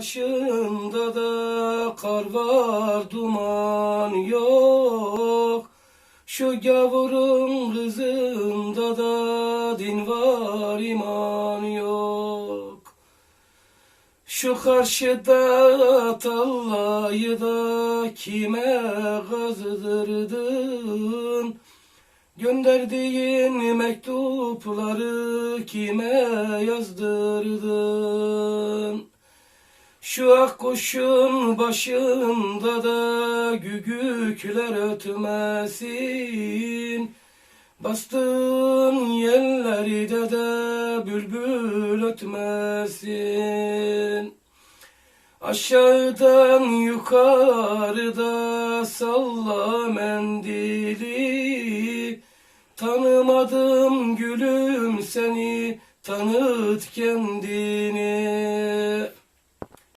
Başında da kar var duman yok. Şu gavurun kızında da din var iman yok. Şu karşıda tallayı da kime gazdırdın Gönderdiğin mektupları kime yazdırdın? Şu ak kuşun başında da gügükler ötmesin. Bastığın yerlerde de bülbül ötmesin. Aşağıdan yukarıda salla mendili Tanımadım gülüm seni tanıt kendini